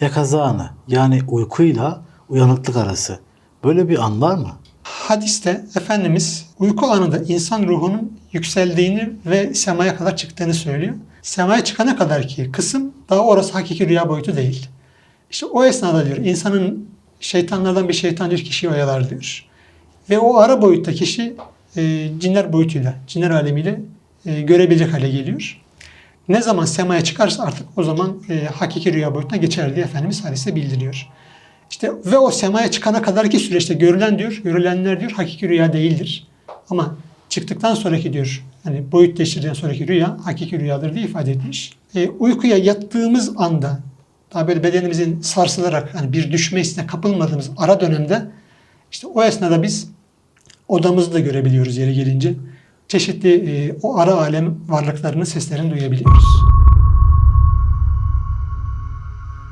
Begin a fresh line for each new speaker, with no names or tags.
Yakaza anı yani uykuyla uyanıklık arası. Böyle bir an var mı?
Hadiste Efendimiz uyku anında insan ruhunun yükseldiğini ve semaya kadar çıktığını söylüyor. Semaya çıkana kadar ki kısım daha orası hakiki rüya boyutu değil. İşte o esnada diyor insanın şeytanlardan bir şeytan diyor kişiyi oyalar diyor. Ve o ara boyutta kişi e, cinler boyutuyla, cinler alemiyle e, görebilecek hale geliyor. Ne zaman semaya çıkarsa artık o zaman e, hakiki rüya boyutuna geçer diye Efendimiz hadiste bildiriyor. İşte ve o semaya çıkana kadarki süreçte görülen diyor, görülenler diyor hakiki rüya değildir. Ama çıktıktan sonraki diyor, hani boyut sonraki rüya hakiki rüyadır diye ifade etmiş. E, uykuya yattığımız anda, daha böyle bedenimizin sarsılarak hani bir düşme hissine kapılmadığımız ara dönemde işte o esnada biz odamızı da görebiliyoruz yeri gelince. Çeşitli e, o ara alem varlıklarının seslerini duyabiliyoruz.